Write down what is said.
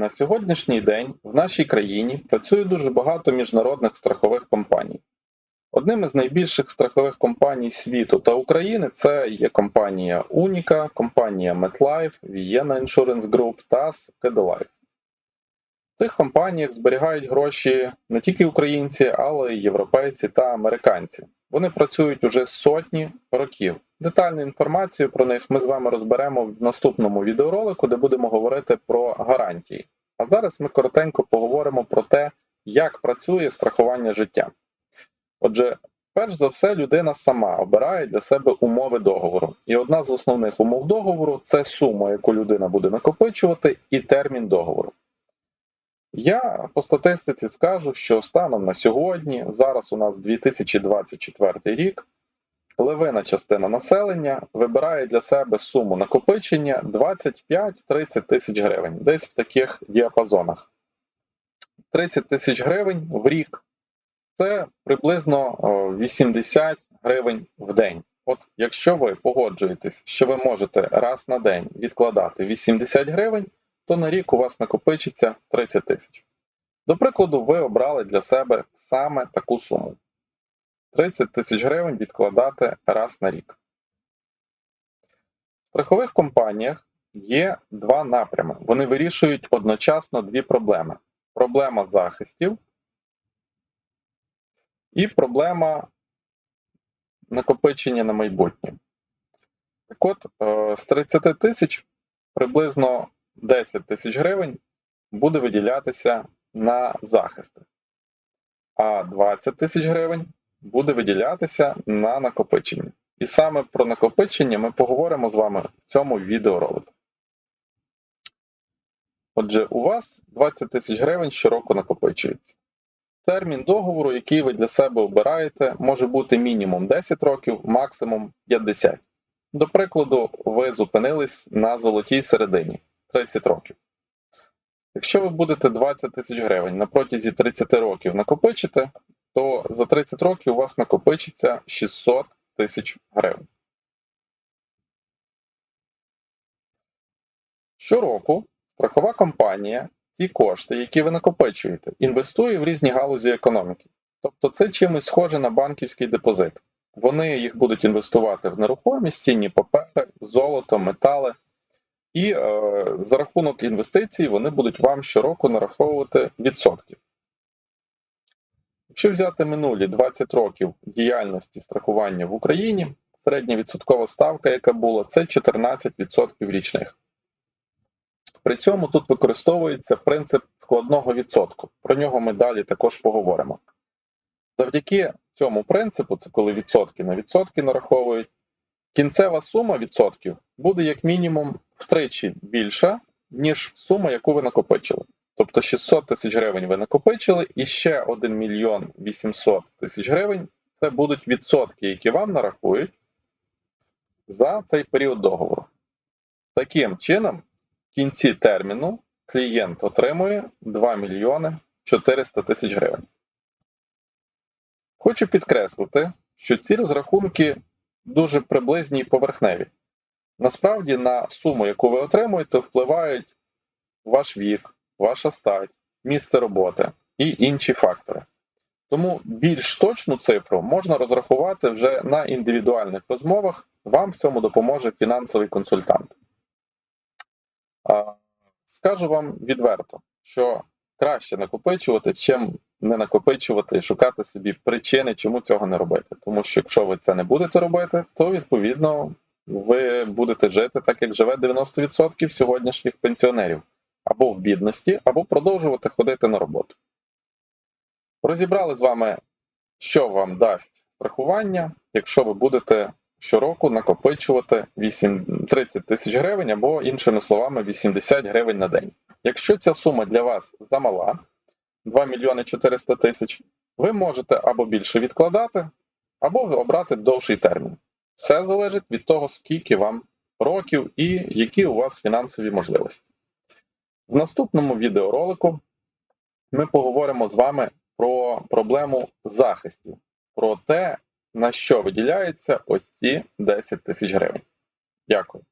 На сьогоднішній день в нашій країні працює дуже багато міжнародних страхових компаній. Одним із найбільших страхових компаній світу та України це є компанія Unica, компанія MetLife, Vienna Insurance Group та Life. В цих компаніях зберігають гроші не тільки українці, але й європейці та американці. Вони працюють уже сотні років. Детальну інформацію про них ми з вами розберемо в наступному відеоролику, де будемо говорити про гарантії. А зараз ми коротенько поговоримо про те, як працює страхування життя. Отже, перш за все, людина сама обирає для себе умови договору. І одна з основних умов договору це сума, яку людина буде накопичувати, і термін договору. Я по статистиці скажу, що станом на сьогодні, зараз у нас 2024 рік, левина частина населення вибирає для себе суму накопичення 25-30 тисяч гривень, десь в таких діапазонах. 30 тисяч гривень в рік це приблизно 80 гривень в день. От якщо ви погоджуєтесь, що ви можете раз на день відкладати 80 гривень, то на рік у вас накопичиться 30 тисяч. До прикладу, ви обрали для себе саме таку суму. 30 тисяч гривень відкладати раз на рік. В страхових компаніях є два напрями. Вони вирішують одночасно дві проблеми: проблема захистів і проблема накопичення на майбутнє. Так от, е, з 30 тисяч приблизно 10 тисяч гривень буде виділятися на захисти, а 20 тисяч гривень буде виділятися на накопичення. І саме про накопичення ми поговоримо з вами в цьому відеоролику. Отже, у вас 20 тисяч гривень щороку накопичується. Термін договору, який ви для себе обираєте, може бути мінімум 10 років, максимум 50. До прикладу, ви зупинились на золотій середині 30 років. Якщо ви будете 20 тисяч гривень на протязі 30 років накопичити, то за 30 років у вас накопичиться 600 тисяч гривень. Щороку страхова компанія ті кошти, які ви накопичуєте, інвестує в різні галузі економіки. Тобто це чимось схоже на банківський депозит. Вони їх будуть інвестувати в нерухомість, цінні папери, золото, метали. І е, за рахунок інвестицій вони будуть вам щороку нараховувати відсотки. Якщо взяти минулі 20 років діяльності страхування в Україні, середня відсоткова ставка, яка була, це 14% річних. При цьому тут використовується принцип складного відсотку. Про нього ми далі також поговоримо. Завдяки цьому принципу, це коли відсотки на відсотки нараховують, кінцева сума відсотків буде як мінімум втричі більша, ніж сума, яку ви накопичили. Тобто 600 тисяч гривень ви накопичили, і ще 1 мільйон 800 тисяч гривень це будуть відсотки, які вам нарахують за цей період договору. Таким чином, в кінці терміну клієнт отримує 2 мільйони 400 тисяч гривень. Хочу підкреслити, що ці розрахунки дуже приблизні і поверхневі. Насправді, на суму, яку ви отримуєте, впливають ваш вік, ваша стать, місце роботи і інші фактори. Тому більш точну цифру можна розрахувати вже на індивідуальних розмовах, вам в цьому допоможе фінансовий консультант. Скажу вам відверто, що краще накопичувати, чим не накопичувати і шукати собі причини, чому цього не робити. Тому що якщо ви це не будете робити, то відповідно ви будете жити так, як живе 90% сьогоднішніх пенсіонерів, або в бідності, або продовжувати ходити на роботу. Розібрали з вами, що вам дасть страхування, якщо ви будете щороку накопичувати 8, 30 тисяч гривень або, іншими словами, 80 гривень на день. Якщо ця сума для вас замала, 2 мільйони 400 тисяч, ви можете або більше відкладати, або обрати довший термін. Все залежить від того, скільки вам років і які у вас фінансові можливості. В наступному відеоролику ми поговоримо з вами про проблему захистів, про те, на що виділяється ось ці 10 тисяч гривень. Дякую.